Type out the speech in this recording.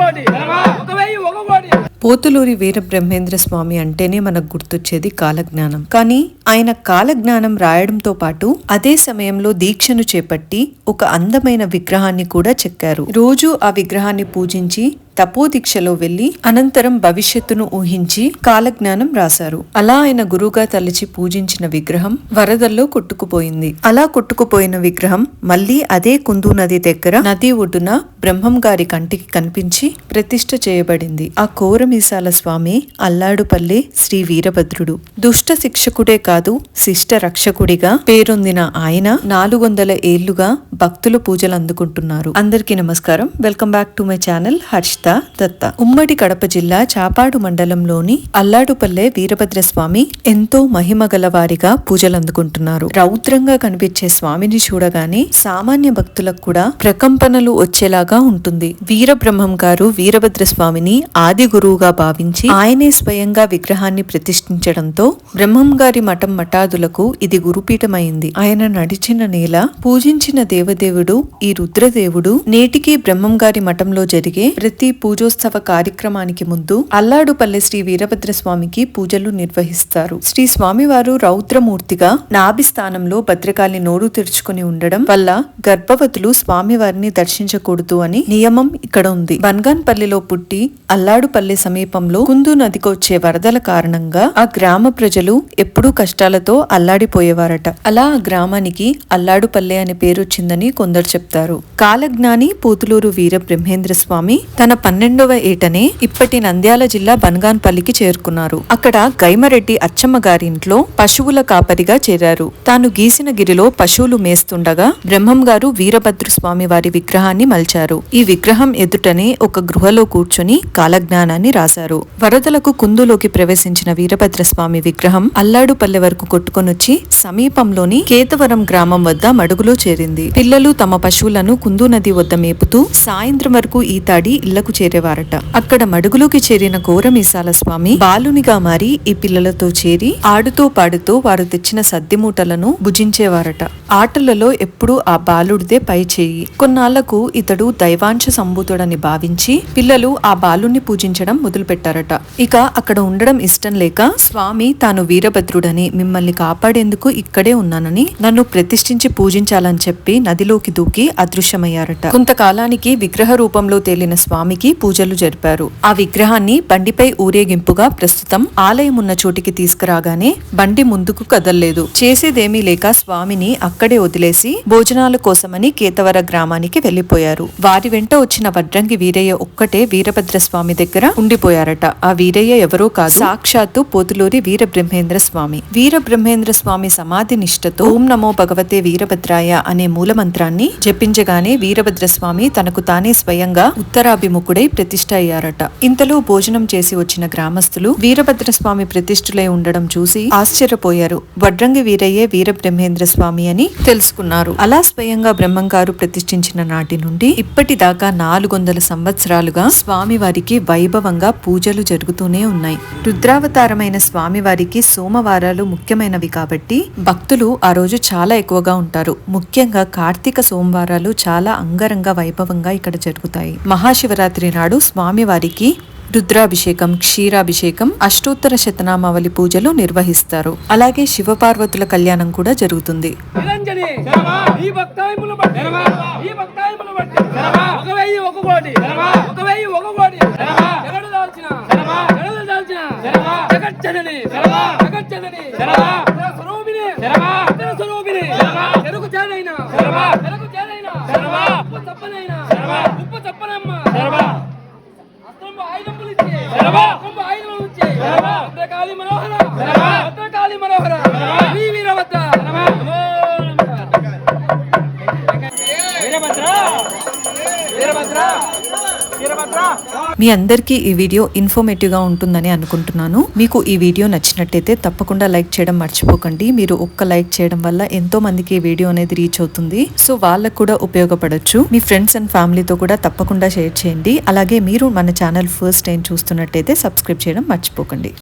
కోటి ఒక వెయ్యి ఒక కోటి. పోతులూరి వీరబ్రహ్మేంద్ర స్వామి అంటేనే మనకు గుర్తొచ్చేది కాలజ్ఞానం. కానీ ఆయన కాలజ్ఞానం రాయడంతో పాటు అదే సమయంలో దీక్షను చేపట్టి ఒక అందమైన విగ్రహాన్ని కూడా చెక్కారు. రోజు ఆ విగ్రహాన్ని పూజించి తపోదీక్షలో వెళ్ళి అనంతరం భవిష్యత్తును ఊహించి కాలజ్ఞానం రాశారు. అలా ఆయన గురువుగా తలచి పూజించిన విగ్రహం వరదల్లో కొట్టుకుపోయింది. అలా కొట్టుకుపోయిన విగ్రహం మళ్ళీ అదే కుందు నది దగ్గర నది ఒడ్డున బ్రహ్మం గారి కంటికి కనిపించి ప్రతిష్ఠ చేయబడింది. ఆ కోరమీసాల స్వామి అల్లాడుపల్లి శ్రీ వీరభద్రుడు. దుష్ట శిక్షకుడే కాదు శిష్ట రక్షకుడిగా పేరొందిన ఆయన నాలుగు వందల ఏళ్ళుగా భక్తులు పూజలు అందుకుంటున్నారు అందరికీ నమస్కారం. Welcome back to my channel Harshitha. Datta ఉమ్మడి కడప జిల్లా చాపాడు మండలంలోని అల్లాడుపల్లె వీరభద్ర స్వామి ఎంతో మహిమ గలవారిగా పూజలు అందుకుంటున్నారు రౌద్రంగా కనిపించే స్వామిని చూడగానే సామాన్య భక్తులకు కూడా ప్రకంపనలు వచ్చేలాగా ఉంటుంది. వీరబ్రహ్మం గారు వీరభద్ర స్వామిని ఆది గురువుగా భావించి ఆయనే స్వయంగా విగ్రహాన్ని ప్రతిష్ఠించడంతో బ్రహ్మం గారి మఠం మఠాదులకు ఇది గురుపీఠమైంది. ఆయన నడిచిన నేల పూజించిన దేవదేవుడు ఈ రుద్రదేవుడు నేటికి బ్రహ్మం గారి మఠంలో జరిగే ప్రతి పూజోత్సవ కార్యక్రమానికి ముందు అల్లాడుపల్లె శ్రీ వీరభద్ర స్వామికి పూజలు నిర్వహిస్తారు. శ్రీ స్వామివారు రౌద్రమూర్తిగా నాభి స్థానంలో భద్రకాళి నోరు తెరుచుకుని ఉండడం వల్ల గర్భవతులు స్వామివారిని దర్శించకూడదు అని నియమం ఇక్కడ ఉంది. బన్గాన్పల్లిలో పుట్టి అల్లాడుపల్లె సమీపంలో కుందు నదికి వచ్చే వరదల కారణంగా ఆ గ్రామ ప్రజలు ఎప్పుడూ కష్టాలతో అల్లాడిపోయేవారట. అలా ఆ గ్రామానికి అల్లాడుపల్లె అనే పేరొచ్చిందని కొందరు చెప్తారు. కాలజ్ఞాని పోతులూరు వీర బ్రహ్మేంద్ర స్వామి తన పన్నెండవ ఏటనే ఇప్పటి నంద్యాల జిల్లా బన్గాన్పల్లికి చేరుకున్నారు. అక్కడ గైమరెడ్డి అచ్చమ్మ గారింట్లో పశువుల కాపరిగా చేరారు. తాను గీసిన గిరిలో పశువులు మేస్తుండగా బ్రహ్మం గారు వీరభద్ర స్వామి వారి విగ్రహాన్ని మలిచారు. ఈ విగ్రహం ఎదుటనే ఒక గృహలో కూర్చుని కాలజ్ఞానాన్ని రాశారు. వరదలకు కుందులోకి ప్రవేశించిన వీరభద్ర స్వామి విగ్రహం అల్లాడుపల్లె వరకు కొట్టుకొనొచ్చి సమీపంలోని కేతవరం గ్రామం వద్ద మడుగులో చేరింది. పిల్లలు తమ పశువులను కుందు నది వద్ద మేపుతూ సాయంత్రం వరకు ఈతాడి ఇళ్ళకు చేరేవారట. అక్కడ మడుగులోకి చేరిన ఘోరమీసాల స్వామి బాలునిగా మారి ఈ పిల్లలతో చేరి ఆడుతూ పాడుతూ వారు తెచ్చిన సద్ది మూటలను భుజించేవారట. ఆటలలో ఎప్పుడూ ఆ బాలుడిదే పై చేయి. కొన్నాళ్ళకు ఇతడు దైవాంశ సంభూతుడని భావించి పిల్లలు ఆ బాలుణ్ణి పూజించడం మొదలుపెట్టారట. ఇక అక్కడ ఉండడం ఇష్టం లేక స్వామి తాను వీరభద్రుడని మిమ్మల్ని కాపాడేందుకు ఇక్కడే ఉన్నానని నన్ను ప్రతిష్ఠించి పూజించాలని చెప్పి నదిలోకి దూకి అదృశ్యమయ్యారట. కొంతకాలానికి విగ్రహ రూపంలో తేలిన స్వామి స్వామికి పూజలు జరిపారు. ఆ విగ్రహాన్ని బండిపై ఊరేగింపుగా ప్రస్తుతం ఆలయం ఉన్న చోటికి తీసుకురాగానే బండి ముందుకు కదల్లేదు. చేసేదేమీ లేక స్వామిని అక్కడే వదిలేసి భోజనాల కోసమని కేతవర గ్రామానికి వెళ్ళిపోయారు వారి వెంట వచ్చిన వడ్రంగి వీరయ్య ఒక్కటే వీరభద్ర స్వామి దగ్గర ఉండిపోయారట. ఆ వీరయ్య ఎవరో కాదు సాక్షాత్తు పోతులూరి వీర బ్రహ్మేంద్ర స్వామి. వీర బ్రహ్మేంద్ర స్వామి సమాధి నిష్టతో ఓం నమో భగవతే వీరభద్రాయ అనే మూలమంత్రాన్ని జపించగానే వీరభద్ర స్వామి తనకు తానే స్వయంగా ఉత్తరాభిముఖుడై ప్రతిష్ట అయ్యారట ఇంతలో భోజనం చేసి వచ్చిన గ్రామస్తులు వీరభద్ర స్వామి ప్రతిష్ఠులై ఉండడం చూసి ఆశ్చర్యపోయారు. వడ్రంగి వీరయ్యే వీర బ్రహ్మేంద్ర స్వామి అని తెలుసుకున్నారు. అలా స్వయంగా బ్రహ్మంగారు ప్రతిష్ఠించిన నాటి నుండి ఇప్పటిదాకా నాలుగు వందల సంవత్సరాలుగా స్వామివారికి వైభవంగా పూజలు జరుగుతూనే ఉన్నాయి. రుద్రావతారమైన స్వామివారికి సోమవారాలు ముఖ్యమైనవి కాబట్టి భక్తులు ఆ రోజు చాలా ఎక్కువగా ఉంటారు. ముఖ్యంగా కార్తీక సోమవారాలు చాలా అంగరంగ వైభవంగా ఇక్కడ జరుగుతాయి. మహాశివరాత్రి నాడు స్వామివారికి రుద్రాభిషేకం క్షీరాభిషేకం అష్టోత్తర శతనామావళి పూజలు నిర్వహిస్తారు. అలాగే శివపార్వతుల కళ్యాణం కూడా జరుగుతుంది. ఉప్పు ఈ భద్రకాళి మనోహర. భద్రకాళి మనోహర. శ్రీ వీరభద్ర. మీ అందరికీ ఈ వీడియో ఇన్ఫర్మేటివ్గా ఉంటుందని అనుకుంటున్నాను. మీకు ఈ వీడియో నచ్చినట్టయితే తప్పకుండా లైక్ చేయడం మర్చిపోకండి. మీరు ఒక్క లైక్ చేయడం వల్ల ఎంతో మందికి ఈ వీడియో అనేది రీచ్ అవుతుంది. సో వాళ్ళకు కూడా ఉపయోగపడవచ్చు మీ ఫ్రెండ్స్ అండ్ ఫ్యామిలీతో కూడా తప్పకుండా షేర్ చేయండి. అలాగే మీరు మన ఛానల్ ఫస్ట్ టైం చూస్తున్నట్టయితే సబ్స్క్రైబ్ చేయడం మర్చిపోకండి.